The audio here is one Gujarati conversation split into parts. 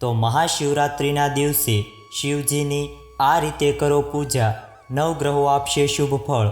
તો મહાશિવરાત્રિના દિવસે શિવજીની આ રીતે કરો પૂજા નવગ્રહો આપશે શુભ ફળ.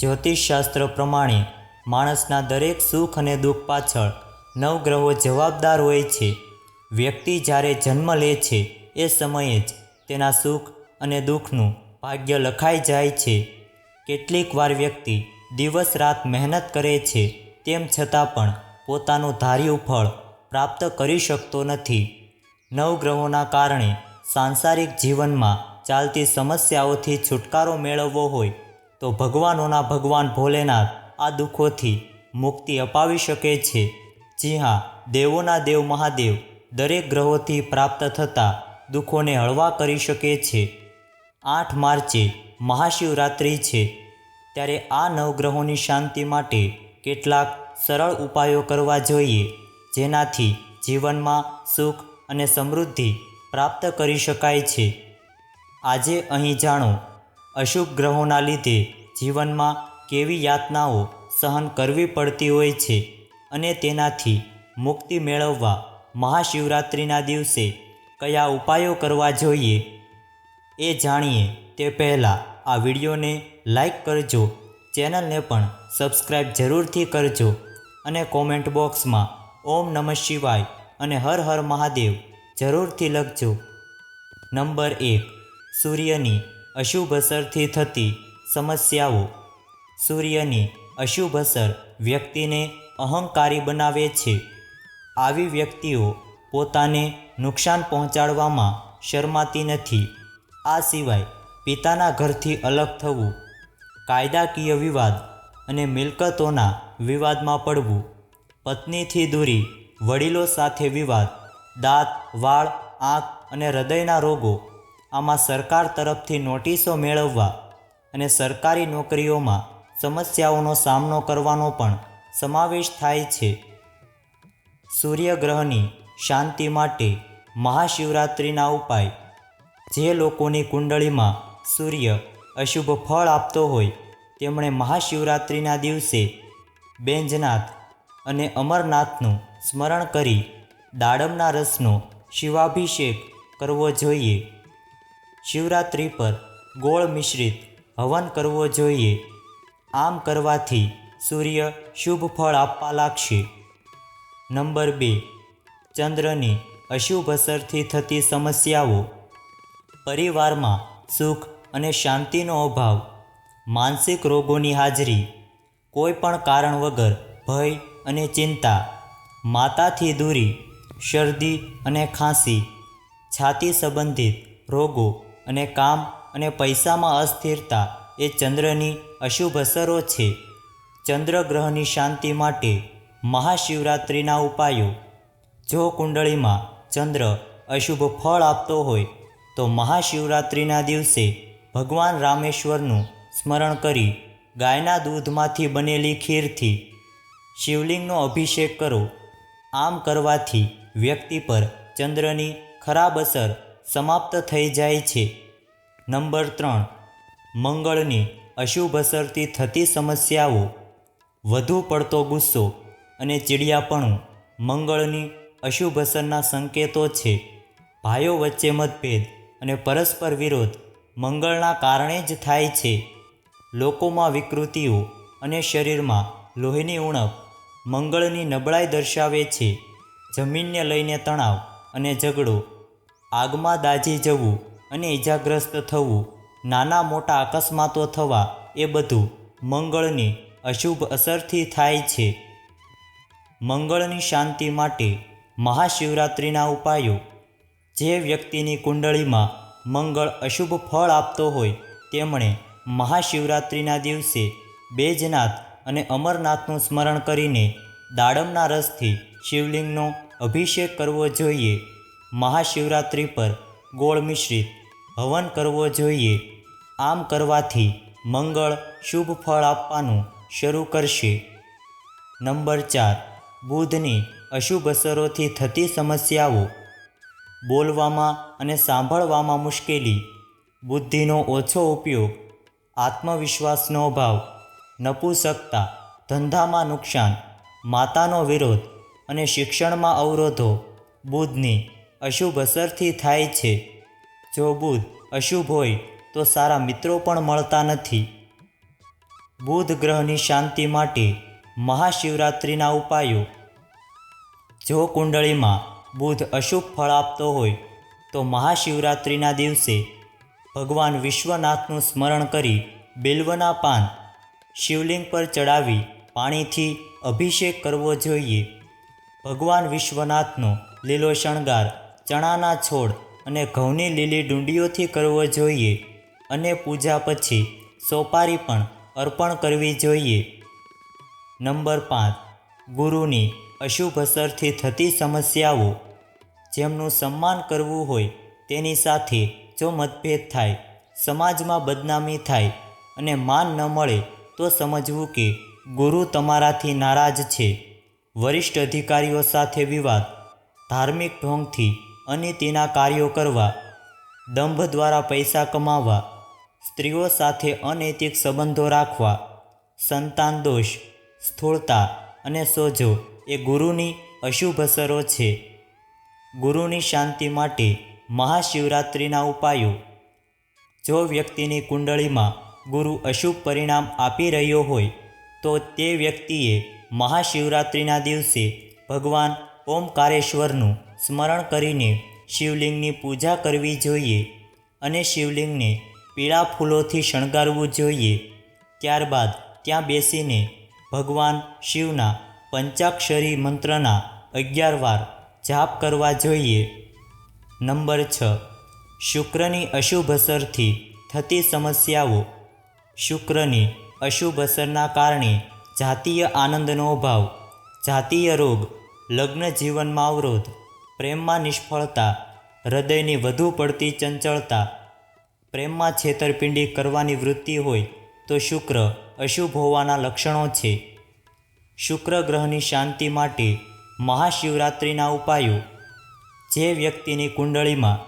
જ્યોતિષશાસ્ત્ર પ્રમાણે માણસના દરેક સુખ અને દુઃખ પાછળ નવગ્રહો જવાબદાર હોય છે. વ્યક્તિ જ્યારે જન્મ લે છે, એ સમયે જ તેના સુખ અને દુઃખનું ભાગ્ય લખાઈ જાય છે. કેટલીક વાર વ્યક્તિ દિવસ રાત મહેનત કરે છે, તેમ છતાં પણ પોતાનું ધાર્યું ફળ પ્રાપ્ત કરી શકતો નથી. નવગ્રહોના કારણે સાંસારિક જીવનમાં ચાલતી સમસ્યાઓથી છુટકારો મેળવવો હોય, તો ભગવાનોના ભગવાન ભોલેનાથ આ દુઃખોથી મુક્તિ અપાવી શકે છે. જી હા, દેવોના દેવ મહાદેવ દરેક ગ્રહોથી પ્રાપ્ત થતા દુઃખોને હળવા કરી શકે છે. આઠ માર્ચે મહાશિવરાત્રિ છે. ત્યારે આ નવગ્રહોની શાંતિ માટે કેટલાક સરળ ઉપાયો કરવા જોઈએ, જેનાથી જીવનમાં સુખ અને સમૃદ્ધિ પ્રાપ્ત કરી શકાય છે. આજે અહીં જાણો, અશુભ ગ્રહોના લીધે જીવનમાં કેવી યાતનાઓ સહન કરવી પડતી હોય છે અને તેનાથી મુક્તિ મેળવવા મહાશિવરાત્રિના દિવસે કયા ઉપાયો કરવા જોઈએ? એ જાણીએ તે પહેલાં આ વિડીયોને લાઈક કરજો, ચેનલને પણ સબસ્ક્રાઈબ જરૂરથી કરજો અને કોમેન્ટ બોક્સમાં ઓમ નમઃ શિવાય અને હર હર મહાદેવ. જરૂરથી લખજો. નંબર એક. સૂર્યની અશુભ અસરથી થતી સમસ્યાઓ. સૂર્યની અશુભ અસર વ્યક્તિને અહંકારી બનાવે છે. આવી વ્યક્તિઓ પોતાને નુકસાન પહોંચાડવામાં શરમાતી નથી. આ સિવાય પિતાના ઘરથી અલગ થવું, કાયદાકીય વિવાદ અને મિલકતોના વિવાદમાં પડવું, પત્નીથી દૂરી વડીલો સાથે વિવાદ, દાંત, વાળ, આંખ અને હૃદયના રોગો આમાં સરકાર તરફથી નોટિસો મેળવવા અને સરકારી નોકરીઓમાં સમસ્યાઓનો સામનો કરવાનો પણ સમાવેશ થાય છે. સૂર્યગ્રહની શાંતિ માટે મહાશિવરાત્રિના ઉપાય. જે લોકોની કુંડળીમાં સૂર્ય અશુભ ફળ આપતો હોય, તેમણે મહાશિવરાત્રિના દિવસે બેંજનાથ અને અમરનાથનું સ્મરણ કરી દાડમના રસનો શિવાભિષેક કરવો જોઈએ. શિવરાત્રિ પર ગોળ મિશ્રિત હવન કરવો જોઈએ. આમ કરવાથી સૂર્ય શુભ ફળ આપવા લાગશે. નંબર બે. ચંદ્રની અશુભ અસરથી થતી સમસ્યાઓ. પરિવારમાં સુખ અને શાંતિનો અભાવ, માનસિક રોગોની હાજરી, કોઈ પણ કારણ વગર ભય અને ચિંતા, માતાથી દૂરી, શરદી અને ખાંસી, છાતી સંબંધિત રોગો અને કામ અને પૈસામાં અસ્થિરતા એ ચંદ્રની અશુભ અસરો છે. ચંદ્રગ્રહની શાંતિ માટે મહાશિવરાત્રિના ઉપાયો. જો કુંડળીમાં ચંદ્ર અશુભ ફળ આપતો હોય, તો મહાશિવરાત્રિના દિવસે ભગવાન રામેશ્વરનું સ્મરણ કરી ગાયના દૂધમાંથી બનેલી ખીરથી શિવલિંગનો અભિષેક કરો. આમ કરવાથી વ્યક્તિ પર ચંદ્રની ખરાબ અસર સમાપ્ત થઈ જાય છે. નંબર ત્રણ. મંગળની અશુભ અસરથી થતી સમસ્યાઓ. વધુ પડતો ગુસ્સો અને ચીડિયાપણું મંગળની અશુભ અસરના સંકેતો છે. ભાઈઓ વચ્ચે મતભેદ અને પરસ્પર વિરોધ મંગળના કારણે જ થાય છે. લોકોમાં વિકૃતિઓ અને શરીરમાં લોહીની ઉણપ મંગળની નબળાઈ દર્શાવે છે. જમીનને લઈને તણાવ અને ઝઘડો, આગમાં દાઝી જવું અને ઇજાગ્રસ્ત થવું, નાના મોટા અકસ્માતો થવા, એ બધું મંગળની અશુભ અસરથી થાય છે. મંગળની શાંતિ માટે મહાશિવરાત્રિના ઉપાયો. જે વ્યક્તિની કુંડળીમાં મંગળ અશુભ ફળ આપતો હોય, તેમણે મહાશિવરાત્રિના દિવસે બેજનાથ અને અમરનાથનું સ્મરણ કરીને દાડમના રસથી શિવલિંગનો અભિષેક કરવો જોઈએ. મહાશિવરાત્રિ પર ગોળ મિશ્રિત હવન કરવો જોઈએ. આમ કરવાથી મંગળ શુભ ફળ આપવાનું શરૂ કરશે. નંબર ચાર. બુધની અશુભ અસરોથી થતી સમસ્યાઓ. બોલવામાં અને સાંભળવામાં મુશ્કેલી. બુદ્ધિનો ઓછો ઉપયોગ. આત્મવિશ્વાસનો અભાવ. નપુસકતા, ધંધામાં નુકસાન, માતાનો વિરોધ અને શિક્ષણમાં અવરોધો. બુધની અશુભ અસરથી થાય છે. જો બુધ અશુભ હોય, તો સારા મિત્રો પણ મળતા નથી. બુધ ગ્રહની શાંતિ માટે મહાશિવરાત્રિના ઉપાયો. જો કુંડળીમાં બુધ અશુભ ફળ આપતો હોય, તો મહાશિવરાત્રિના દિવસે ભગવાન વિશ્વનાથનું સ્મરણ કરી બિલ્વના પાન શિવલિંગ પર ચડાવી પાણીથી અભિષેક કરવો જોઈએ. ભગવાન વિશ્વનાથનો લીલો શણગાર, ચણાના છોડ અને ઘઉંની લીલી ડુંડીઓથી કરવો જોઈએ અને પૂજા પછી સોપારી પણ અર્પણ કરવી જોઈએ. નંબર પાંચ, ગુરુની અશુભ અસરથી થતી સમસ્યાઓ. જેમનું સન્માન કરવું હોય તેની સાથે જો મતભેદ થાય, સમાજમાં બદનામી થાય અને માન ન મળે તો સમજવું કે ગુરુ તમારાથી નારાજ છે. વરિષ્ઠ અધિકારીઓ સાથે વિવાદ, ધાર્મિક ઢોંગથી અનીતિના કાર્યો કરવા, દંભ દ્વારા પૈસા કમાવવા સ્ત્રીઓ સાથે અનૈતિક સંબંધો રાખવા, સંતાન દોષ, સ્થૂળતા અને સોજો એ ગુરુની અશુભ અસરો છે. ગુરુની શાંતિ માટે મહાશિવરાત્રિના ઉપાયો. જો વ્યક્તિની કુંડળીમાં ગુરુ અશુભ પરિણામ આપી રહ્યો હોય, તો તે વ્યક્તિએ મહાશિવરાત્રિના દિવસે ભગવાન ઓમકારેશ્વરનું સ્મરણ કરીને શિવલિંગની પૂજા કરવી જોઈએ અને શિવલિંગને પીળા ફૂલોથી શણગારવું જોઈએ. ત્યારબાદ ત્યાં બેસીને ભગવાન શિવના પંચાક્ષરી મંત્રના અગિયાર વાર જાપ કરવા જોઈએ. નંબર છ. શુક્રની અશુભ અસરથી થતી સમસ્યાઓ શુક્રની અશુભ અસરના કારણે જાતીય આનંદનો અભાવ, જાતીય રોગ, લગ્ન જીવનમાં અવરોધ, પ્રેમમાં નિષ્ફળતા, હૃદયની વધુ પડતી ચંચળતા. પ્રેમમાં છેતરપિંડી કરવાની વૃત્તિ હોય તો શુક્ર અશુભ હોવાના લક્ષણો છે. શુક્ર ગ્રહની શાંતિ માટે મહાશિવરાત્રિના ઉપાયો. જે વ્યક્તિની કુંડળીમાં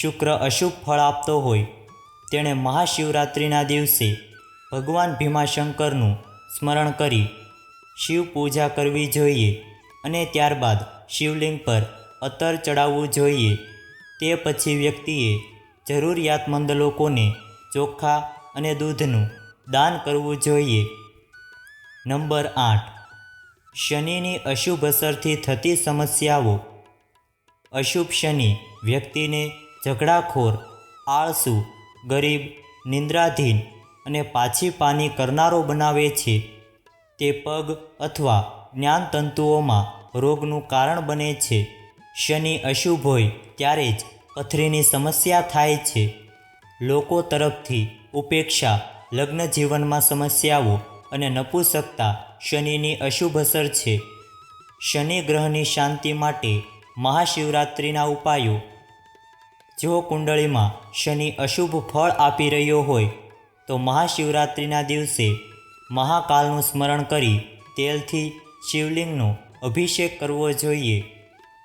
શુક્ર અશુભ ફળ આપતો હોય તેણે મહાશિવરાત્રિના દિવસે ભગવાન ભીમાશંકરનું સ્મરણ કરી શિવ પૂજા કરવી જોઈએ અને ત્યારબાદ શિવલિંગ પર અતર ચડાવવું જોઈએ. તે પછી વ્યક્તિએ જરૂરિયાતમંદ લોકોને ચોખા અને દૂધનું દાન કરવું જોઈએ. નંબર આઠ. શનિની અશુભ અસરથી થતી સમસ્યાઓ. અશુભ શનિ વ્યક્તિને ઝઘડાખોર, આળસુ ગરીબ, નિંદ્રાધીન અને પાછી પાની કરનારો બનાવે છે. તે પગ અથવા જ્ઞાનતંતુઓમાં રોગનું કારણ બને છે. શનિ અશુભ હોય ત્યારે જ પથરીની સમસ્યા થાય છે. લોકો તરફથી ઉપેક્ષા લગ્ન જીવનમાં સમસ્યાઓ અને નપુસકતા શનિની અશુભ અસર છે. શનિ ગ્રહની શાંતિ માટે મહાશિવરાત્રિના ઉપાયો જો કુંડળીમાં શનિ અશુભ ફળ આપી રહ્યો હોય, તો મહાશિવરાત્રિના દિવસે મહાકાલનું સ્મરણ કરી તેલથી શિવલિંગનો અભિષેક કરવો જોઈએ.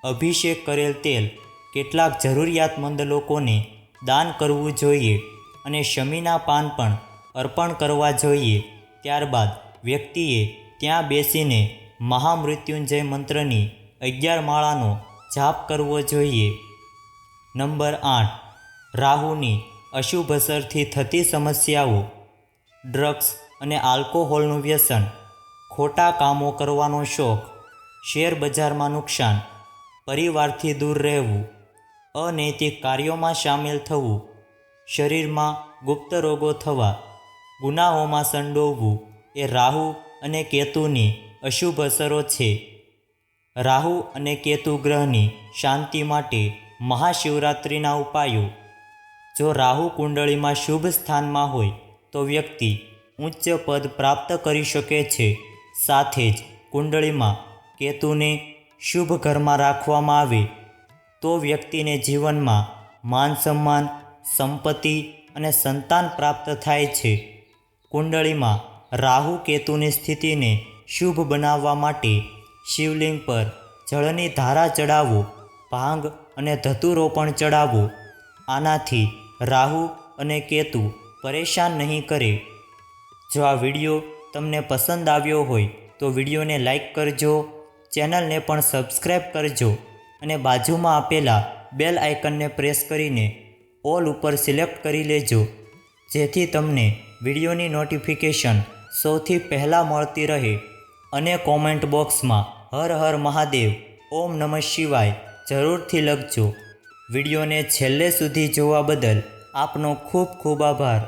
અભિષેક કરેલ તેલ કેટલાક જરૂરિયાતમંદ લોકોને દાન કરવું જોઈએ અને શમીના પાન પણ અર્પણ કરવા જોઈએ. ત્યારબાદ વ્યક્તિએ ત્યાં બેસીને મહામૃત્યુંજય મંત્રની અગિયાર માળાનો જાપ કરવો જોઈએ. નંબર આઠ, રાહુની અશુભ અસરથી થતી સમસ્યાઓ, ડ્રગ્સ અને આલ્કોહોલનું વ્યસન, ખોટા કામો કરવાનો શોખ, શેર બજારમાં નુકસાન, પરિવારથી દૂર રહેવું, અનૈતિક કાર્યોમાં સામેલ થવું, શરીરમાં ગુપ્ત રોગો થવા, ગુનાઓમાં સંડોવવું એ રાહુ અને કેતુની અશુભ અસરો છે. રાહુ અને કેતુ ગ્રહની શાંતિ માટે મહાશિવરાત્રિના ઉપાયો. જો રાહુ કુંડળીમાં શુભ સ્થાનમાં હોય, તો વ્યક્તિ ઉચ્ચ પદ પ્રાપ્ત કરી શકે છે. સાથે જ કુંડળીમાં કેતુને શુભ ઘરમાં રાખવામાં આવે. તો વ્યક્તિને જીવનમાં માન સન્માન, સંપત્તિ અને સંતાન પ્રાપ્ત થાય છે. કુંડળીમાં રાહુ કેતુની સ્થિતિને શુભ બનાવવા માટે શિવલિંગ પર જળની ધારા ચડાવો ભાંગ અને ધતુરો પણ ચડાવો આનાથી રાહુ અને કેતુ પરેશાન નહીં કરે. જો આ વીડિયો તમને પસંદ આવ્યો હોય, તો વિડીયોને લાઈક કરજો, ચેનલને પણ સબસ્ક્રાઈબ કરજો અને બાજુમાં આપેલા બેલ આઇકનને પ્રેસ કરીને ઓલ ઉપર સિલેક્ટ કરી લેજો. જેથી તમને વિડીયોની નોટિફિકેશન સૌથી પહેલાં મળતી રહે અને કોમેન્ટ બોક્સમાં હર હર મહાદેવ, ઓમ નમઃ શિવાય જરૂરથી લખજો. વિડીયોને છેલ્લે સુધી જોવા બદલ આપનો ખૂબ ખૂબ આભાર.